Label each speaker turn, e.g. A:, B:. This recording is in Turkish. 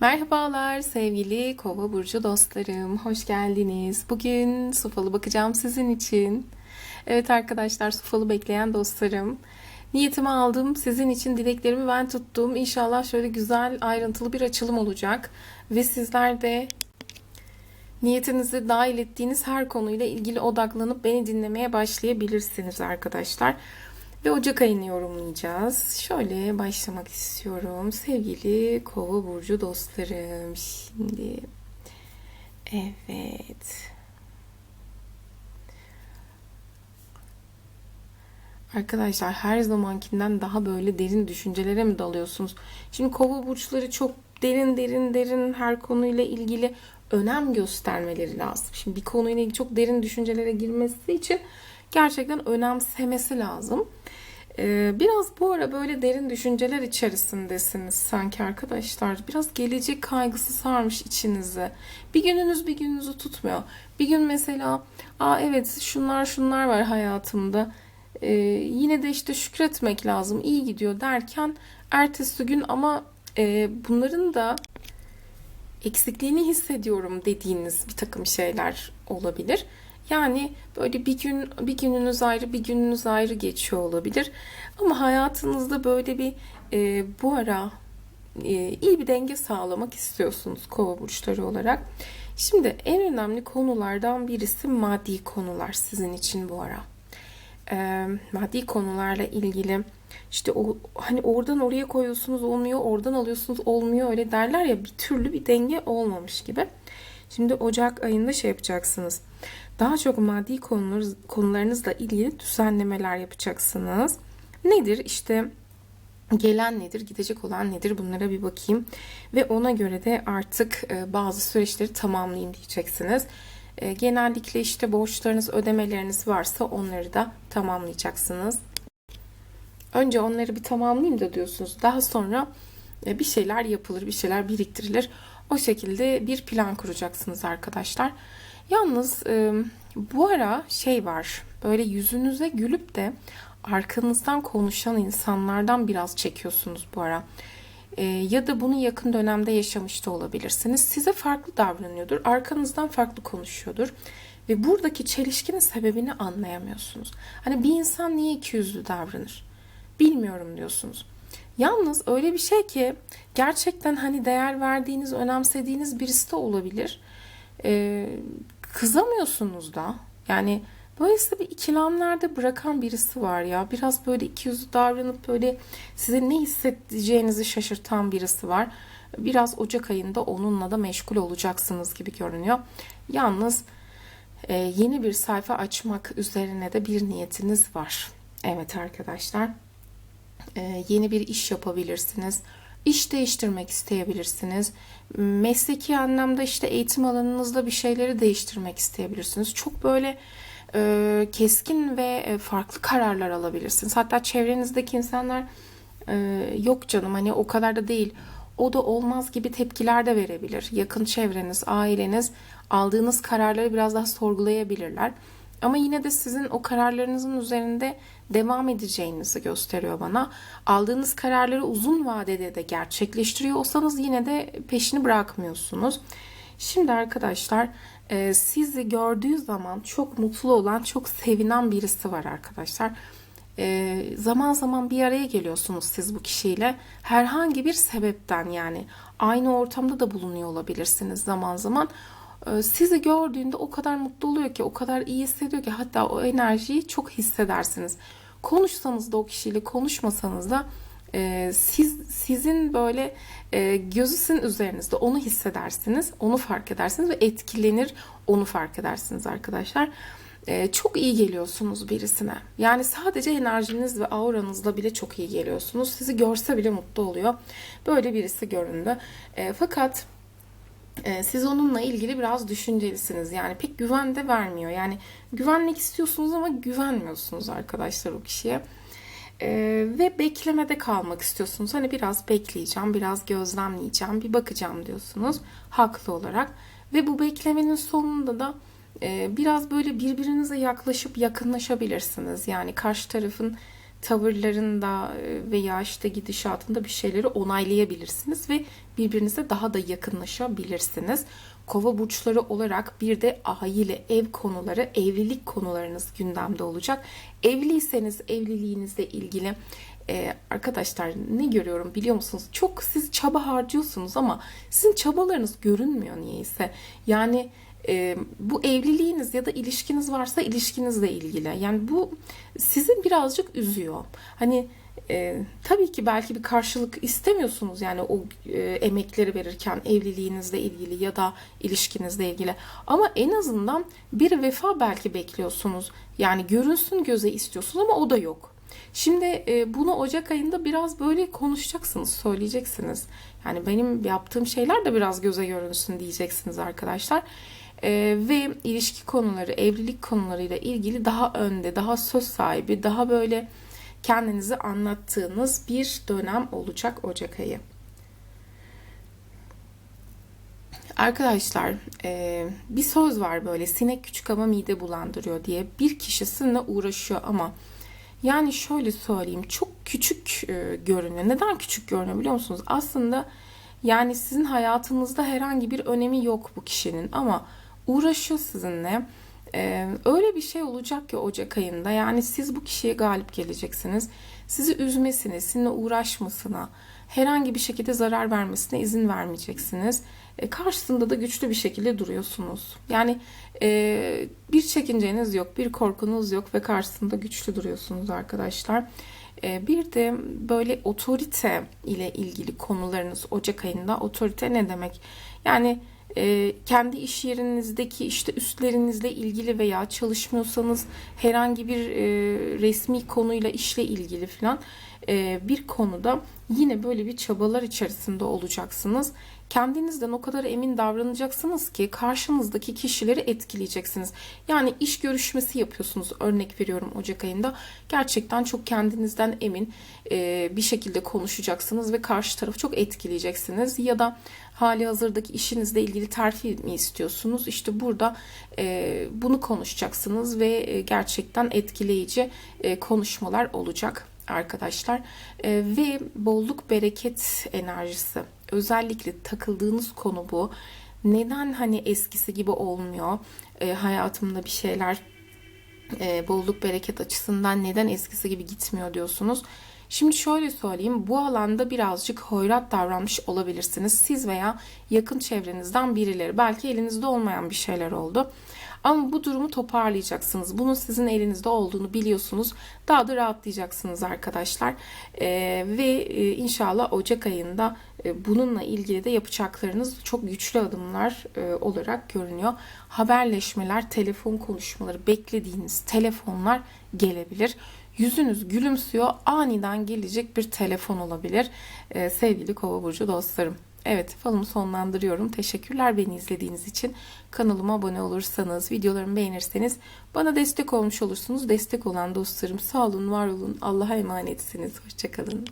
A: Merhabalar sevgili Kova burcu dostlarım. Hoş geldiniz. Bugün su falı bakacağım sizin için. Evet arkadaşlar su falı bekleyen dostlarım. Niyetimi aldım. Sizin için dileklerimi ben tuttum. İnşallah şöyle güzel ayrıntılı bir açılım olacak. Ve sizler de niyetinizi dahil ettiğiniz her konuyla ilgili odaklanıp beni dinlemeye başlayabilirsiniz arkadaşlar. Ve Ocak ayını yorumlayacağız. Şöyle başlamak istiyorum. Sevgili Kova burcu dostlarım. Şimdi evet. Arkadaşlar her zamankinden daha böyle derin düşüncelere mi dalıyorsunuz? Şimdi kova burçları çok derin derin derin her konuyla ilgili önem göstermeleri lazım. Şimdi bir konuyla ilgili çok derin düşüncelere girmesi için gerçekten önemsemesi lazım. Ee, biraz bu ara böyle derin düşünceler içerisindesiniz sanki arkadaşlar. Biraz gelecek kaygısı sarmış içinizi. Bir gününüz bir gününüzü tutmuyor. Bir gün mesela, aa evet şunlar şunlar var hayatımda. Ee, yine de işte şükretmek lazım. iyi gidiyor derken ertesi gün ama e, bunların da eksikliğini hissediyorum dediğiniz bir takım şeyler olabilir. Yani böyle bir gün bir gününüz ayrı bir gününüz ayrı geçiyor olabilir. Ama hayatınızda böyle bir e, bu ara e, iyi bir denge sağlamak istiyorsunuz kova burçları olarak. Şimdi en önemli konulardan birisi maddi konular sizin için bu ara. E, maddi konularla ilgili işte o hani oradan oraya koyuyorsunuz olmuyor, oradan alıyorsunuz olmuyor öyle derler ya bir türlü bir denge olmamış gibi. Şimdi Ocak ayında şey yapacaksınız. Daha çok maddi konular, konularınızla ilgili düzenlemeler yapacaksınız. Nedir? İşte gelen nedir, gidecek olan nedir bunlara bir bakayım. Ve ona göre de artık e, bazı süreçleri tamamlayayım diyeceksiniz. E, genellikle işte borçlarınız, ödemeleriniz varsa onları da tamamlayacaksınız. Önce onları bir tamamlayayım da diyorsunuz. Daha sonra e, bir şeyler yapılır, bir şeyler biriktirilir. O şekilde bir plan kuracaksınız arkadaşlar. Yalnız e, bu ara şey var. Böyle yüzünüze gülüp de arkanızdan konuşan insanlardan biraz çekiyorsunuz bu ara. E, ya da bunu yakın dönemde yaşamış da olabilirsiniz. Size farklı davranıyordur. Arkanızdan farklı konuşuyordur. Ve buradaki çelişkinin sebebini anlayamıyorsunuz. Hani bir insan niye iki yüzlü davranır? Bilmiyorum diyorsunuz. Yalnız öyle bir şey ki gerçekten hani değer verdiğiniz, önemsediğiniz birisi de olabilir. Ee, kızamıyorsunuz da. Yani size bir ikilemlerde bırakan birisi var ya. Biraz böyle ikiyüzlü davranıp böyle size ne hissedeceğinizi şaşırtan birisi var. Biraz Ocak ayında onunla da meşgul olacaksınız gibi görünüyor. Yalnız e, yeni bir sayfa açmak üzerine de bir niyetiniz var. Evet arkadaşlar. E, yeni bir iş yapabilirsiniz. İş değiştirmek isteyebilirsiniz. Mesleki anlamda işte eğitim alanınızda bir şeyleri değiştirmek isteyebilirsiniz. Çok böyle e, keskin ve e, farklı kararlar alabilirsiniz. Hatta çevrenizdeki insanlar e, yok canım hani o kadar da değil. O da olmaz gibi tepkiler de verebilir. Yakın çevreniz, aileniz aldığınız kararları biraz daha sorgulayabilirler. Ama yine de sizin o kararlarınızın üzerinde devam edeceğinizi gösteriyor bana. Aldığınız kararları uzun vadede de gerçekleştiriyor olsanız yine de peşini bırakmıyorsunuz. Şimdi arkadaşlar e, sizi gördüğü zaman çok mutlu olan, çok sevinen birisi var arkadaşlar. E, zaman zaman bir araya geliyorsunuz siz bu kişiyle. Herhangi bir sebepten yani aynı ortamda da bulunuyor olabilirsiniz zaman zaman. E, sizi gördüğünde o kadar mutlu oluyor ki, o kadar iyi hissediyor ki hatta o enerjiyi çok hissedersiniz. Konuşsanız da o kişiyle konuşmasanız da e, siz sizin böyle e, gözü sizin üzerinizde onu hissedersiniz, onu fark edersiniz ve etkilenir, onu fark edersiniz arkadaşlar. E, çok iyi geliyorsunuz birisine. Yani sadece enerjiniz ve auranızla bile çok iyi geliyorsunuz. Sizi görse bile mutlu oluyor. Böyle birisi göründü. E, fakat siz onunla ilgili biraz düşüncelisiniz. Yani pek güven de vermiyor. Yani güvenmek istiyorsunuz ama güvenmiyorsunuz arkadaşlar o kişiye. Ee, ve beklemede kalmak istiyorsunuz. Hani biraz bekleyeceğim, biraz gözlemleyeceğim, bir bakacağım diyorsunuz haklı olarak. Ve bu beklemenin sonunda da e, biraz böyle birbirinize yaklaşıp yakınlaşabilirsiniz. Yani karşı tarafın tavırlarında e, veya işte gidişatında bir şeyleri onaylayabilirsiniz ve birbirinize daha da yakınlaşabilirsiniz. Kova burçları olarak bir de aile, ev konuları, evlilik konularınız gündemde olacak. Evliyseniz evliliğinizle ilgili e, arkadaşlar ne görüyorum biliyor musunuz? Çok siz çaba harcıyorsunuz ama sizin çabalarınız görünmüyor niyeyse. Yani e, bu evliliğiniz ya da ilişkiniz varsa ilişkinizle ilgili. Yani bu sizin birazcık üzüyor. Hani e, tabii ki belki bir karşılık istemiyorsunuz yani o e, emekleri verirken evliliğinizle ilgili ya da ilişkinizle ilgili. Ama en azından bir vefa belki bekliyorsunuz. Yani görünsün göze istiyorsunuz ama o da yok. Şimdi e, bunu Ocak ayında biraz böyle konuşacaksınız, söyleyeceksiniz. Yani benim yaptığım şeyler de biraz göze görünsün diyeceksiniz arkadaşlar. E, ve ilişki konuları, evlilik konularıyla ilgili daha önde, daha söz sahibi, daha böyle kendinizi anlattığınız bir dönem olacak Ocak ayı. Arkadaşlar e, bir söz var böyle sinek küçük ama mide bulandırıyor diye bir kişi sizinle uğraşıyor ama yani şöyle söyleyeyim çok küçük e, görünüyor. Neden küçük görünüyor biliyor musunuz? Aslında yani sizin hayatınızda herhangi bir önemi yok bu kişinin ama uğraşıyor sizinle. Ee, öyle bir şey olacak ki Ocak ayında yani siz bu kişiye galip geleceksiniz. Sizi üzmesine, sizinle uğraşmasına, herhangi bir şekilde zarar vermesine izin vermeyeceksiniz. E, karşısında da güçlü bir şekilde duruyorsunuz. Yani e, bir çekinceniz yok, bir korkunuz yok ve karşısında güçlü duruyorsunuz arkadaşlar. E, bir de böyle otorite ile ilgili konularınız Ocak ayında. Otorite ne demek? Yani e, kendi iş yerinizdeki işte üstlerinizle ilgili veya çalışmıyorsanız herhangi bir e, resmi konuyla işle ilgili falan e, bir konuda yine böyle bir çabalar içerisinde olacaksınız. Kendinizden o kadar emin davranacaksınız ki karşınızdaki kişileri etkileyeceksiniz. Yani iş görüşmesi yapıyorsunuz örnek veriyorum Ocak ayında. Gerçekten çok kendinizden emin e, bir şekilde konuşacaksınız ve karşı tarafı çok etkileyeceksiniz. Ya da hali hazırdaki işinizle ilgili terfi mi istiyorsunuz? İşte burada e, bunu konuşacaksınız ve e, gerçekten etkileyici konuşmalar olacak arkadaşlar ve bolluk bereket enerjisi özellikle takıldığınız konu bu neden hani eskisi gibi olmuyor e, hayatımda bir şeyler e, bolluk bereket açısından neden eskisi gibi gitmiyor diyorsunuz Şimdi şöyle söyleyeyim bu alanda birazcık hoyrat davranmış olabilirsiniz. Siz veya yakın çevrenizden birileri belki elinizde olmayan bir şeyler oldu. Ama bu durumu toparlayacaksınız. Bunun sizin elinizde olduğunu biliyorsunuz. Daha da rahatlayacaksınız arkadaşlar. Ee, ve e, inşallah Ocak ayında e, bununla ilgili de yapacaklarınız çok güçlü adımlar e, olarak görünüyor. Haberleşmeler, telefon konuşmaları, beklediğiniz telefonlar gelebilir. Yüzünüz gülümsüyor, aniden gelecek bir telefon olabilir. Ee, sevgili Kova burcu dostlarım. Evet falımı sonlandırıyorum. Teşekkürler beni izlediğiniz için. Kanalıma abone olursanız, videolarımı beğenirseniz bana destek olmuş olursunuz. Destek olan dostlarım sağ olun, var olun. Allah'a emanetsiniz. Hoşçakalın.